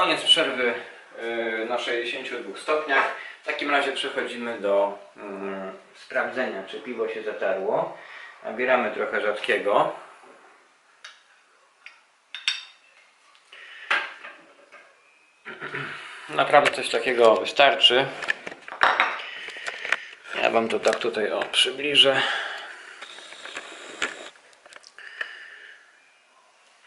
Koniec przerwy y, na 62 stopniach. W takim razie przechodzimy do mm, sprawdzenia, czy piwo się zatarło. Nabieramy trochę rzadkiego. Naprawdę coś takiego wystarczy. Ja Wam to tak tutaj o, przybliżę.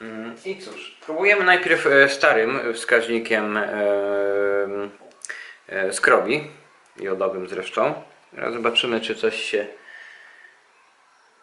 Mm, I cóż, próbujemy najpierw e, starym wskaźnikiem e, e, skrobi, jodowym zresztą. Teraz zobaczymy, czy coś się...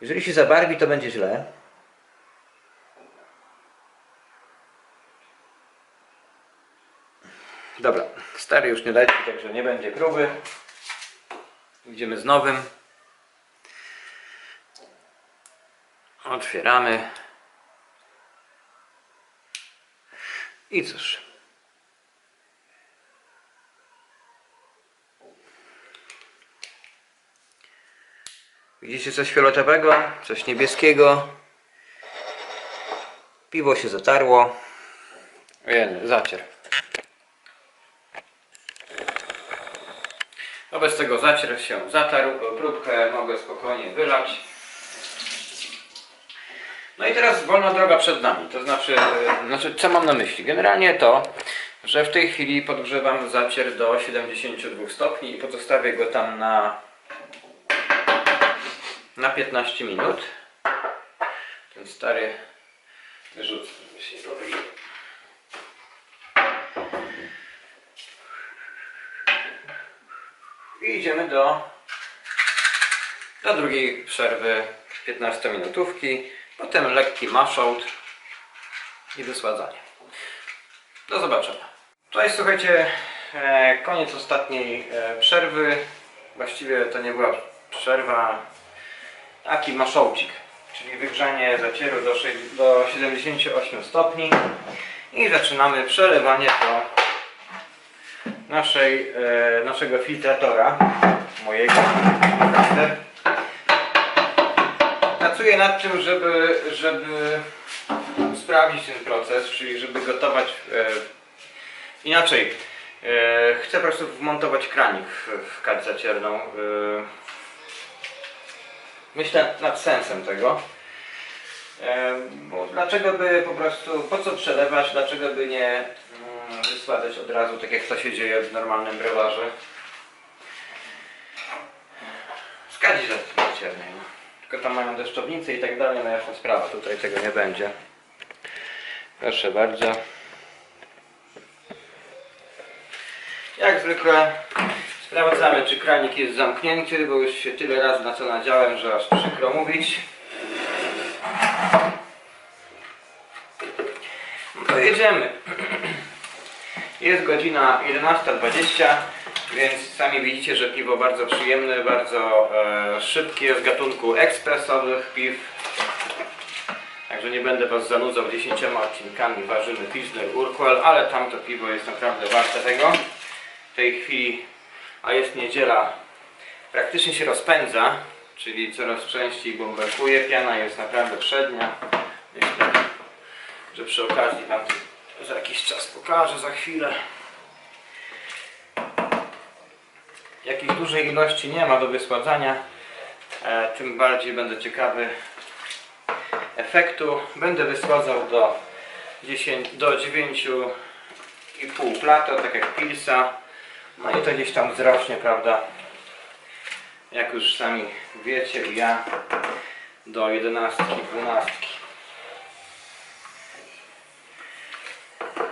Jeżeli się zabarwi, to będzie źle. Dobra, stary już nie leci, także nie będzie próby. Idziemy z nowym. Otwieramy. I cóż. Widzicie coś fioletowego, coś niebieskiego. Piwo się zatarło. Ojej, zacier. Wobec tego zacier się zatarł, próbkę mogę spokojnie wylać. No i teraz wolna droga przed nami. To znaczy, e, znaczy, co mam na myśli? Generalnie to, że w tej chwili podgrzewam zacier do 72 stopni i pozostawię go tam na, na 15 minut. Ten stary żeby się pomylił. I idziemy do, do drugiej przerwy 15 minutówki. Potem lekki mashout i wysładzanie. Do zobaczenia. Cześć, słuchajcie, e, koniec ostatniej e, przerwy. Właściwie to nie była przerwa, taki maszoucik, czyli wygrzanie zacieru do, sze- do 78 stopni i zaczynamy przelewanie do naszej, e, naszego filtratora, mojego. Pracuję nad tym, żeby, żeby sprawdzić ten proces, czyli żeby gotować e, inaczej. E, chcę po prostu wmontować kranik w, w kadź zacierną. E, myślę nad sensem tego. E, bo dlaczego by po prostu, po co przelewać, dlaczego by nie mm, wysładzać od razu, tak jak to się dzieje w normalnym brewarze. Skadzi zaciernej. Tylko tam mają deszczownice i tak dalej, no jasna sprawa, tutaj tego nie będzie. Proszę bardzo. Jak zwykle sprawdzamy, czy kranik jest zamknięty, bo już się tyle razy na to nadziałem, że aż przykro mówić. No to. Jest godzina 11.20, więc sami widzicie, że piwo bardzo przyjemne, bardzo e, szybkie, z gatunku ekspresowych piw. Także nie będę Was zanudzał dziesięcioma odcinkami ważymy Pilsner Urquell, ale tamto piwo jest naprawdę warte tego. W tej chwili, a jest niedziela, praktycznie się rozpędza, czyli coraz częściej bąbelkuje. Piana jest naprawdę przednia. Myślę, że przy okazji Wam za jakiś czas pokażę, za chwilę. Jakiejś dużej ilości nie ma do wysładzania, e, tym bardziej będę ciekawy efektu. Będę wysładzał do 10, do 9,5 plata, tak jak Pilsa. No i to gdzieś tam wzrośnie, prawda? Jak już sami wiecie ja do 11, 12.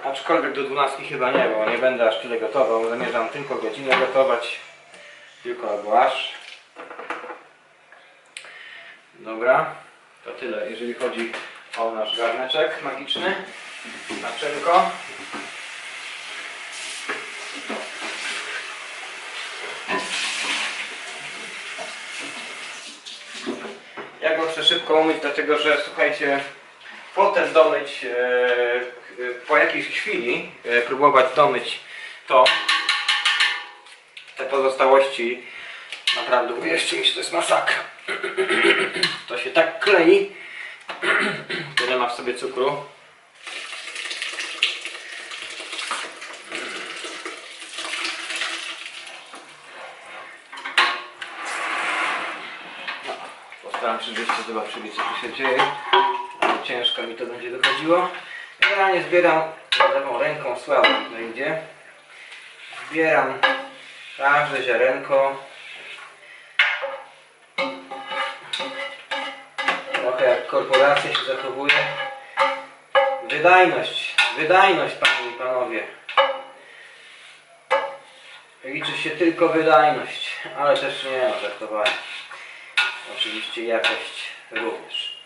Aczkolwiek do 12 chyba nie, bo nie będę aż tyle gotował. Zamierzam tylko godzinę gotować. Tylko aż. Dobra, to tyle, jeżeli chodzi o nasz garneczek magiczny. Naczynko. Ja go chcę szybko umyć, dlatego że słuchajcie, potem domyć e, e, po jakiejś chwili, e, próbować domyć to, pozostałości naprawdę uwierzcie mi, że to jest masakra. To się tak klei, tyle ma w sobie cukru. No, postaram się, żeście zobaczyli, co tu się dzieje. Ciężko mi to będzie dochodziło. Generalnie zbieram lewą ręką, słabo to idzie. Zbieram każde ziarenko. Trochę jak korporacja się zachowuje. Wydajność, wydajność panie i panowie. Liczy się tylko wydajność, ale też nie ma żartowania. Oczywiście jakość również.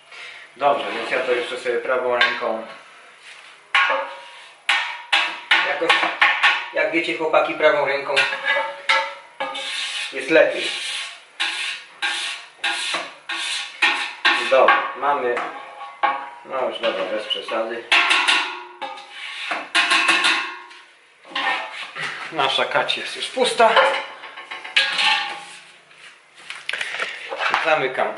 Dobrze, więc ja to jeszcze sobie prawą ręką. Jakoś, jak wiecie chłopaki, prawą ręką jest lepiej. Dobra, mamy. No już dobra, bez przesady. Nasza kać jest już pusta. Zamykam.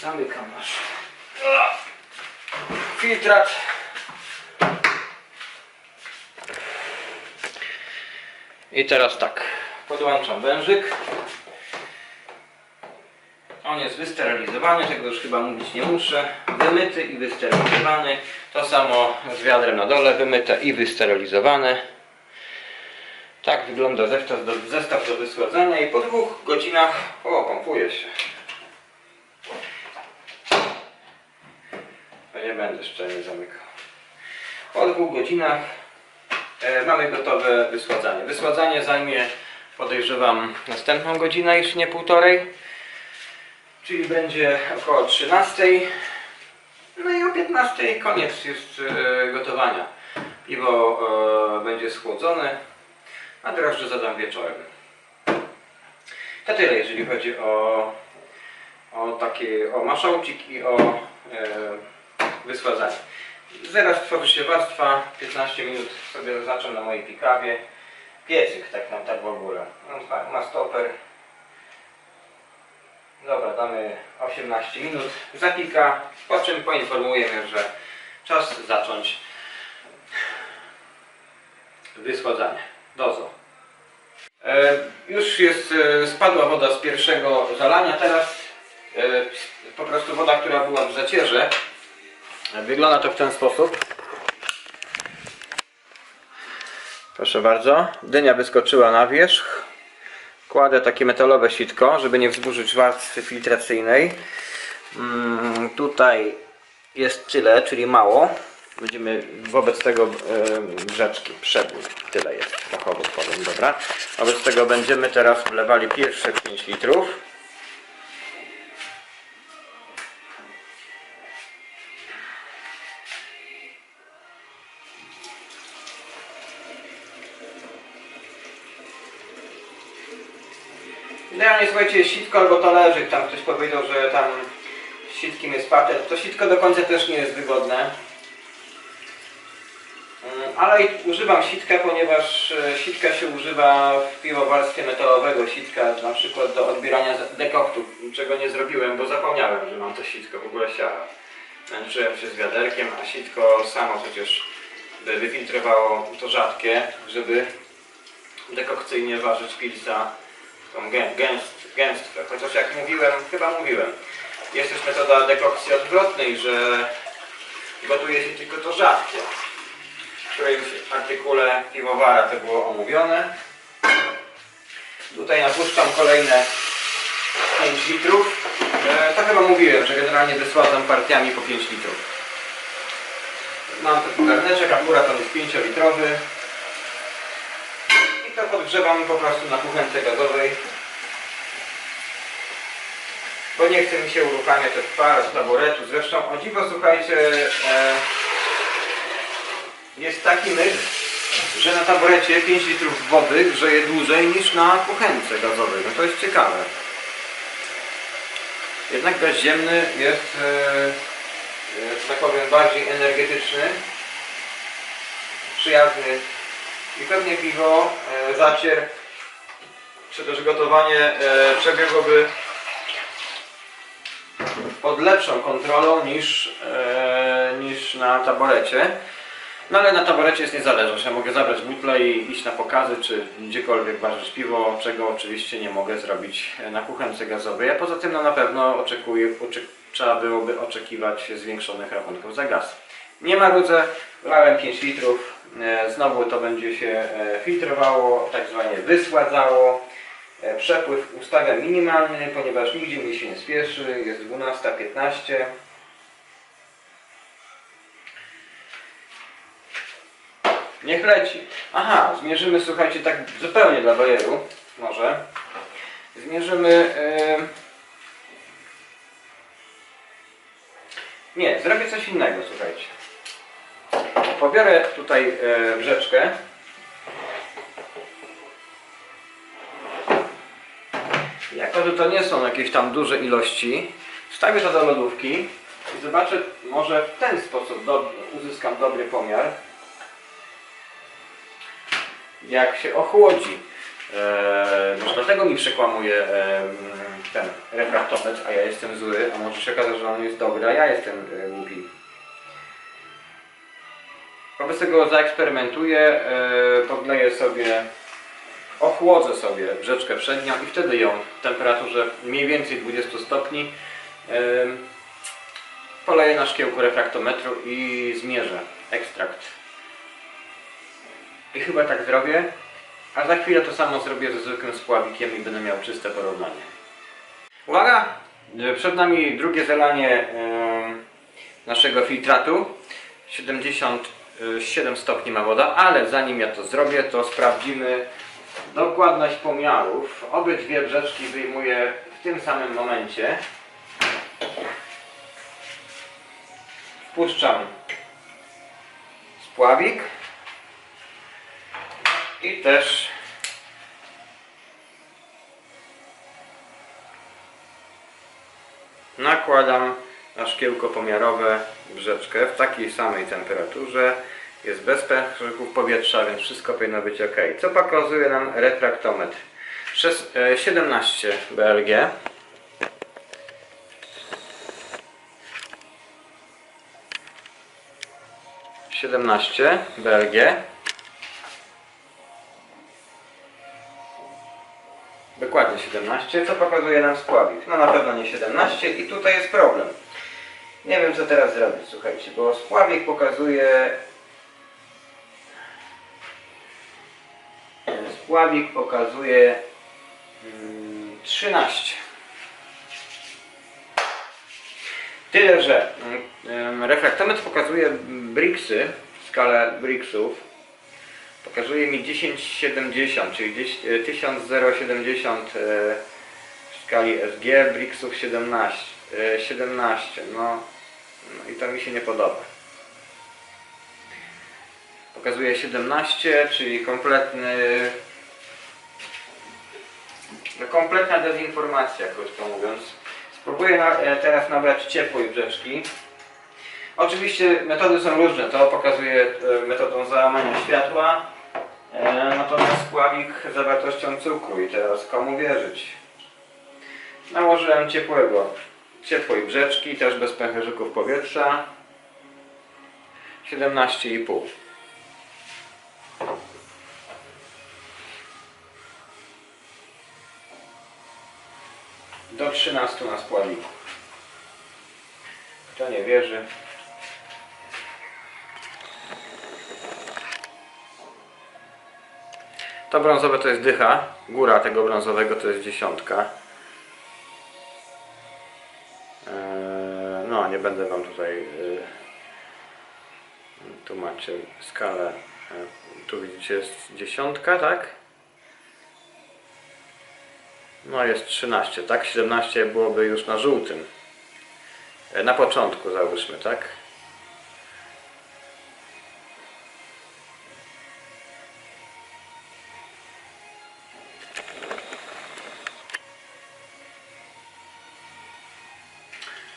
Zamykam nasz filtrat. I teraz tak, podłączam wężyk. On jest wysterylizowany, tego już chyba mówić nie muszę. Wymyty i wysterylizowany. To samo z wiadrem na dole, wymyte i wysterylizowane. Tak wygląda zestaw do, zestaw do wysładzania i po dwóch godzinach... O, pompuje się. To nie będę szczelnie zamykał. Po dwóch godzinach mamy gotowe wysładzanie. Wysładzanie zajmie, podejrzewam, następną godzinę, już nie półtorej. Czyli będzie około 13. No i o 15 koniec jest e, gotowania. Piwo e, będzie schłodzone, a drożdże zadam wieczorem. To tyle, jeżeli chodzi o, o taki o maszałcik i o e, wysładzanie. Zaraz tworzy się warstwa, 15 minut sobie zaznaczam na mojej pikawie. Piecyk tak nam tak w ogóle. On ma- stoper. Dobra, damy 18 minut. Zapika, po czym poinformujemy, że czas zacząć wysładzanie. Dozo. E, już jest, e, spadła woda z pierwszego zalania, teraz e, po prostu woda, która była w zacierze. Wygląda to w ten sposób. Proszę bardzo, dynia wyskoczyła na wierzch. Kładę takie metalowe sitko, żeby nie wzburzyć warstwy filtracyjnej. Mm, tutaj jest tyle, czyli mało. Będziemy wobec tego e, brzeczki przebój. Tyle jest, fachowo powiem, dobra. Wobec tego będziemy teraz wlewali pierwsze 5 litrów. Słuchajcie, sitko albo talerzyk. Tam ktoś powiedział, że tam sitkiem jest patent. To sitko do końca też nie jest wygodne. Mm, Ale używam sitka, ponieważ e, sitka się używa w piwowarstwie metalowego. Sitka na przykład do odbierania dekoktów, czego nie zrobiłem, bo zapomniałem, że mam to sitko. W ogóle siara. Męczyłem się z wiaderkiem, a sitko samo przecież by wyfiltrowało to rzadkie, żeby dekokcyjnie ważyć pilsa tą gę- gęst, gęstwę. Chociaż jak mówiłem, chyba mówiłem, jest też metoda dekokcji odwrotnej, że gotuje się tylko to rzadkie. W którymś artykule piwowara to było omówione. Tutaj napuszczam kolejne 5 litrów. E, to chyba mówiłem, że generalnie wysładzam partiami po 5 litrów. Mam taki garneczek, akurat on jest 5-litrowy. I to podgrzewam po prostu na kuchence gazowej. Bo nie chce mi się uruchamiać od para z taboretu. Zresztą o dziwo słuchajcie, e, jest taki myk, że na taborecie 5 litrów wody grzeje dłużej niż na kuchence gazowej. No to jest ciekawe. Jednak gaz ziemny jest, e, e, tak powiem, bardziej energetyczny, przyjazny i pewnie piwo, e, zacier czy też gotowanie e, przebiegłoby pod lepszą kontrolą niż, e, niż na taborecie. No ale na taborecie jest niezależność. Ja mogę zabrać butlę i iść na pokazy, czy gdziekolwiek ważyć piwo, czego oczywiście nie mogę zrobić na kuchence gazowej. A poza tym no, na pewno oczekuję, oczek trzeba byłoby oczekiwać zwiększonych rachunków za gaz. Nie ma rudze, wlałem 5 litrów. E, Znowu to będzie się e, filtrowało, tak zwanie wysładzało. E, Przepływ ustawiam minimalny, ponieważ nigdzie mi się nie spieszy. Jest 12.15. Niech leci. Aha, zmierzymy, słuchajcie, tak zupełnie dla bajeru, może. Zmierzymy... Yy... Nie, zrobię coś innego, słuchajcie. Pobiorę tutaj e, brzeczkę. Jako, że to nie są jakieś tam duże ilości, wstawię to do lodówki i zobaczę, może w ten sposób do, uzyskam dobry pomiar. Jak się ochłodzi. Eee, może dlatego mi przekłamuje em, ten refraktometr, a ja jestem zły, a może się okazać, że on jest dobry, a ja jestem e, głupi. Wobec tego zaeksperymentuję, e, podleję sobie, ochłodzę sobie brzeczkę przednią i wtedy ją w temperaturze mniej więcej 20 stopni poleję na szkiełku refraktometru i zmierzę ekstrakt. I chyba tak zrobię, a za chwilę to samo zrobię ze zwykłym spławikiem i będę miał czyste porównanie. Uwaga! E, Przed nami drugie zalanie e, naszego filtratu. 77 stopni ma woda, ale zanim ja to zrobię, to sprawdzimy dokładność pomiarów. Obydwie brzeczki wyjmuję w tym samym momencie. Wpuszczam spławik i też nakładam na szkiełko pomiarowe brzeczkę w takiej samej temperaturze. Jest bez pęcherzyków powietrza, więc wszystko powinno być ok. Co pokazuje nam refraktometr? Szes- e, 17 BLG. Siedemnaście BLG. Dokładnie 17. Co pokazuje nam spławik? No na pewno nie 17 i tutaj jest problem. Nie wiem co teraz zrobić, słuchajcie, bo spławik pokazuje... Spławik pokazuje mm, 13. Tyle, że mm, refraktometr pokazuje Brixy, skalę Brixów. Pokazuje mi 1070, czyli 10 e, 1070 e, w skali SG, Brixów 17. e, 17. No, no i to mi się nie podoba. Pokazuje 17, czyli kompletny no, kompletna dezinformacja, krótko mówiąc. Spróbuję na, e, teraz nabrać ciepłej brzeczki. Oczywiście metody są różne. To pokazuje e, metodą załamania światła, e, natomiast spławik zawartością cukru. I teraz komu wierzyć? Nałożyłem ciepłego, ciepłej brzeczki, też bez pęcherzyków powietrza. 17,5. Do 13 na spławiku. Kto nie wierzy, To brązowe to jest dycha. Góra tego brązowego to jest dziesiątka. Eee, No, nie będę Wam tutaj. Tu macie skalę. E, Tu widzicie jest dziesiątka, tak? No jest 13, tak? 17 byłoby już na żółtym. E, Na początku załóżmy, tak?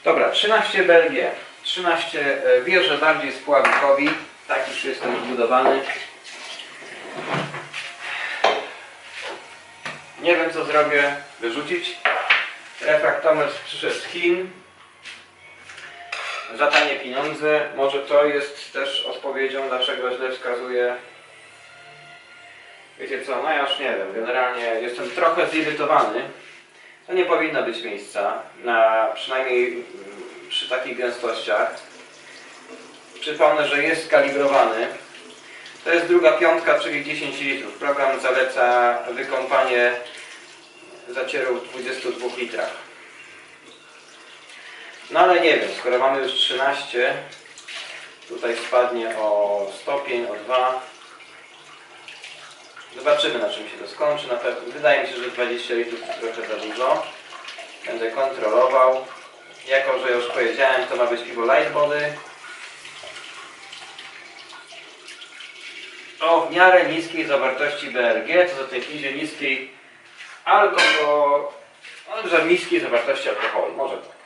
Dobra, 13 BLG. 13 e, wierzę bardziej spławikowi. Tak już jestem zbudowany. Nie wiem co zrobię. Wyrzucić. Refraktometr przyszedł z Chin. za tanie pieniądze. Może to jest też odpowiedzią, dlaczego źle wskazuje. Wiecie co, no ja już nie wiem. Generalnie jestem trochę zirytowany. To nie powinno być miejsca, na, przynajmniej przy takich gęstościach. Przypomnę, że jest skalibrowany. To jest druga piątka, czyli 10 litrów. Program zaleca wykąpanie zacieru w 22 litrach. No ale nie wiem, skoro mamy już 13, tutaj spadnie o stopień, o 2. Zobaczymy na czym się to skończy. Na pewno, wydaje mi się, że 20 litrów to trochę za dużo. Będę kontrolował. Jako, że już powiedziałem, to ma być piwo light body. O w miarę niskiej zawartości BRG, co za tej chwili niskiej alkohol, no, że niskiej zawartości alkoholu, może tak.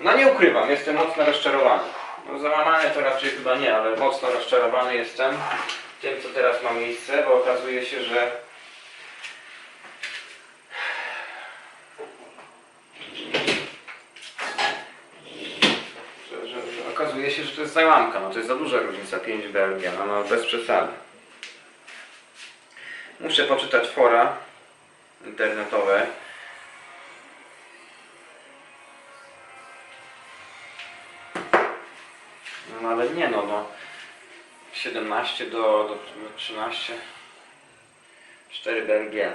No nie ukrywam, jestem mocno rozczarowany. No, załamany to raczej chyba nie, ale mocno rozczarowany jestem tym, co teraz ma miejsce, bo okazuje się, że, że okazuje się, że to jest załamka. No to jest za duża różnica 5 Belgia, no, no bez przesady. Muszę poczytać fora internetowe. No ale nie no, no 17 do, do 13 4 Belgie.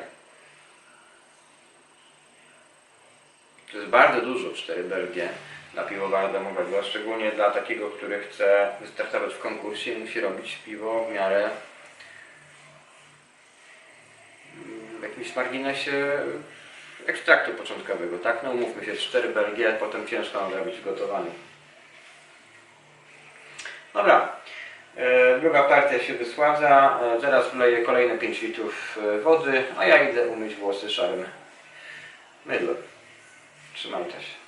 To jest bardzo dużo 4 Belgie dla piwowara domowego, szczególnie dla takiego, który chce wystartować w konkursie musi robić piwo w miarę mm, w jakimś marginesie ekstraktu początkowego, tak? No umówmy się, 4 Belgie, potem ciężko nadrobić w gotowaniu. Dobra, e, druga partia się wysładza, e, zaraz wleję kolejne 5 litrów e, wody, a ja idę umyć włosy szarym mydłem. Trzymajcie się.